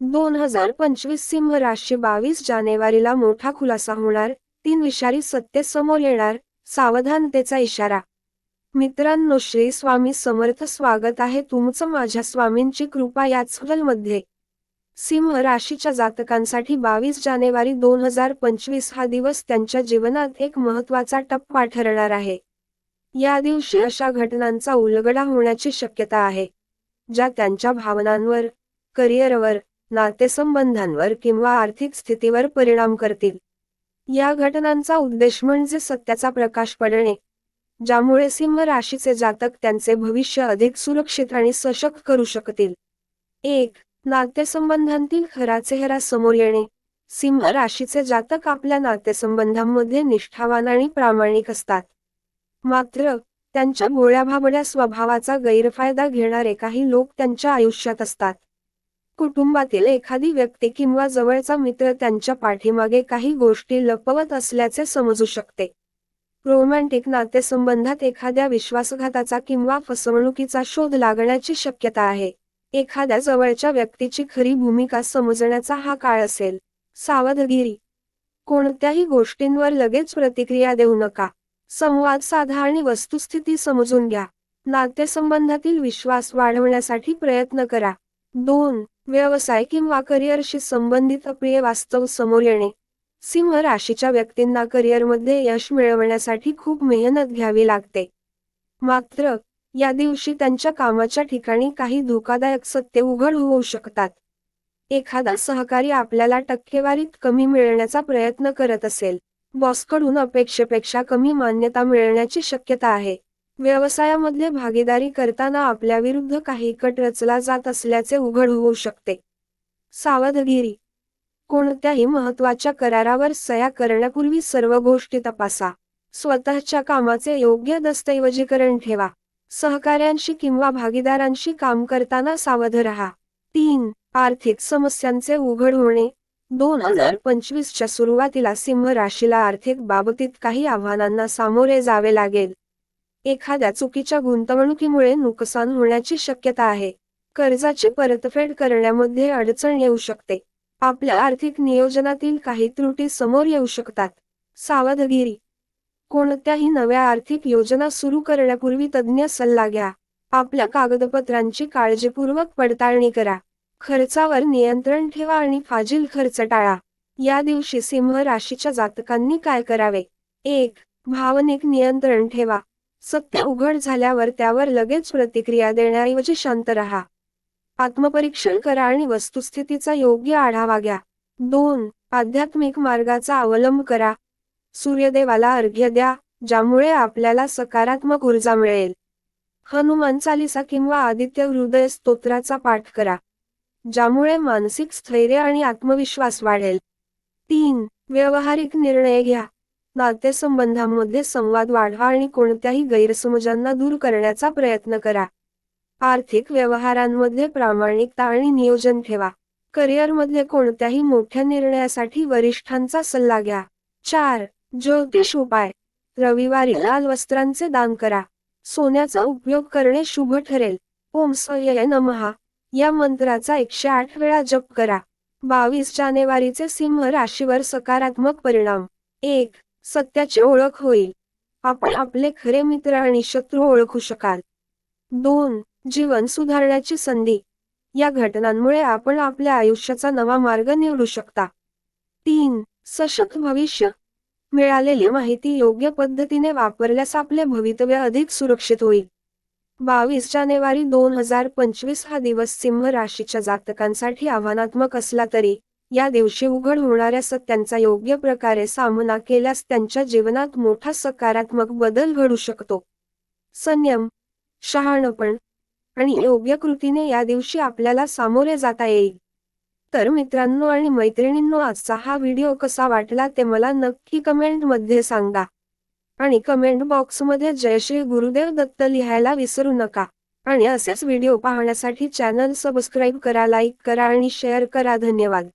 दोन हजार पंचवीस सिंह राशी बावीस जानेवारीला मोठा खुलासा होणार तीन विषारी सत्य समोर येणार सावधानतेचा इशारा. मित्रांनो श्री स्वामी समर्थ स्वागत आहे तुमचं माझ्या स्वामींची कृपा याच मध्ये सिंह राशीच्या जातकांसाठी बावीस जानेवारी दोन हजार पंचवीस हा दिवस त्यांच्या जीवनात एक महत्त्वाचा टप्पा ठरणार आहे. या दिवशी अशा घटनांचा उलगडा होण्याची शक्यता आहे ज्या त्यांच्या भावनांवर करिअरवर नातेसंबंधांवर किंवा आर्थिक स्थितीवर परिणाम करतील. या घटनांचा उद्देश म्हणजे सत्याचा प्रकाश पडणे ज्यामुळे सिंह राशीचे जातक त्यांचे भविष्य अधिक सुरक्षित आणि सशक्त करू शकतील. एक नातेसंबंधांतील खरा चेहरा समोर येणे. सिंह राशीचे जातक आपल्या नातेसंबंधांमध्ये निष्ठावान आणि प्रामाणिक असतात. मात्र त्यांच्या भोळ्या भाबड्या स्वभावाचा गैरफायदा घेणारे काही लोक त्यांच्या आयुष्यात असतात. कुटुंबातील एखादी व्यक्ती किंवा जवळचा मित्र त्यांच्या पाठीमागे काही गोष्टी लपवत असल्याचे समजू शकते. रोमॅन्टिक नातेसंबंधात एखाद्या विश्वासघाताचा किंवा फसवणुकीचा शोध लागण्याची शक्यता आहे. एखाद्या जवळच्या व्यक्तीची खरी भूमिका समजण्याचा हा काळ असेल. सावधगिरी. कोणत्याही गोष्टींवर लगेच प्रतिक्रिया देऊ नका. संवाद साधा आणि वस्तुस्थिती समजून घ्या. नातेसंबंधातील विश्वास वाढवण्यासाठी प्रयत्न करा. दोन. व्यवसाय किंवा करिअरशी संबंधित अप्रिय वास्तव समोर येणे. सिंह राशीच्या व्यक्तींना करिअरमध्ये यश मिळवण्यासाठी खूप मेहनत घ्यावी लागते. मात्र या दिवशी त्यांच्या कामाच्या ठिकाणी काही धोकादायक सत्य उघड होऊ शकतात. एखादा सहकारी आपल्याला टक्केवारीत कमी मिळण्याचा प्रयत्न करत असेल. बॉसकडून अपेक्षेपेक्षा कमी मान्यता मिळण्याची शक्यता आहे. व्यवसायामध्ये भागीदारी करताना आपल्या विरुद्ध काही कट रचला जात असल्याचे उघड होऊ शकते. सावधगिरी. कोणत्याही महत्त्वाच्या करारावर सया करण्यापूर्वी सर्व गोष्टी तपासा. स्वतःच्या कामाचे योग्य दस्तऐवजीकरण ठेवा. सहकाऱ्यांशी किंवा भागीदारांशी काम करताना सावध राहा. तीन. आर्थिक समस्यांचे उघड होणे. दोन हजार पंचवीसच्या सुरुवातीला सिंह राशीला आर्थिक बाबतीत काही आव्हानांना सामोरे जावे लागेल. एखाद्या चुकीच्या गुंतवणुकीमुळे नुकसान होण्याची शक्यता आहे. कर्जाची परतफेड करण्यामध्ये अडचण येऊ शकते. आपल्या आर्थिक नियोजनातील काही त्रुटी समोर येऊ शकतात. सावधगिरी. कोणत्याही नव्या आर्थिक योजना सुरू करण्यापूर्वी तज्ज्ञ सल्ला घ्या. आपल्या कागदपत्रांची काळजीपूर्वक पडताळणी करा. खर्चावर नियंत्रण ठेवा आणि फाजील खर्च टाळा. या दिवशी सिंह राशीच्या जातकांनी काय करावे? एक भावनिक नियंत्रण ठेवा. सत्य उघड झाल्यावर त्यावर लगेच प्रतिक्रिया देण्याऐवजी म्हणजे शांत राहा. आत्मपरीक्षण करा आणि वस्तुस्थितीचा योग्य आढावा घ्या. दोन आध्यात्मिक मार्गाचा अवलंब करा. सूर्यदेवाला अर्घ्य द्या ज्यामुळे आपल्याला सकारात्मक ऊर्जा मिळेल. हनुमान चालिसा किंवा आदित्य हृदय स्तोत्राचा पाठ करा ज्यामुळे मानसिक स्थैर्य आणि आत्मविश्वास वाढेल. तीन व्यवहारिक निर्णय घ्या. नातेसंबंधांमध्ये संवाद वाढवा आणि कोणत्याही गैरसमजांना दूर करण्याचा प्रयत्न करा. आर्थिक व्यवहारांमध्ये प्रामाणिकता आणि नियोजन ठेवा. करिअरमध्ये कोणत्याही मोठ्या निर्णयासाठी वरिष्ठांचा सल्ला घ्या. चार ज्योतिष उपाय. रविवारी लाल वस्त्रांचे दान करा. सोन्याचा उपयोग करणे शुभ ठरेल. ओम सय नमहा या मंत्राचा एकशे आठ वेळा जप करा. बावीस जानेवारीचे सिंह राशीवर सकारात्मक परिणाम. एक सत्याची ओळख होईल. आपण आपले खरे मित्र आणि शत्रू ओळखू शकाल. दोन जीवन सुधारण्याची संधी. या घटनांमुळे आपण आपल्या आयुष्याचा नवा मार्ग निवडू शकता. तीन सशक्त भविष्य. मिळालेली माहिती योग्य पद्धतीने वापरल्यास आपले भवितव्य अधिक सुरक्षित होईल. बावीस जानेवारी दोन हजार पंचवीस हा दिवस सिंह राशीच्या जातकांसाठी आव्हानात्मक असला तरी या दिवशी उघड होणाऱ्या सत्यांचा योग्य प्रकारे सामना केल्यास त्यांच्या जीवनात मोठा सकारात्मक बदल घडू शकतो. संयम शहाणपण आणि योग्य कृतीने या दिवशी आपल्याला सामोरे जाता येईल. तर मित्रांनो आणि मैत्रिणींनो आजचा हा व्हिडिओ कसा वाटला ते मला नक्की कमेंटमध्ये सांगा. आणि कमेंट बॉक्समध्ये जय श्री गुरुदेव दत्त लिहायला विसरू नका. आणि असेच व्हिडिओ पाहण्यासाठी चॅनल सबस्क्राईब करा लाईक करा आणि शेअर करा. धन्यवाद.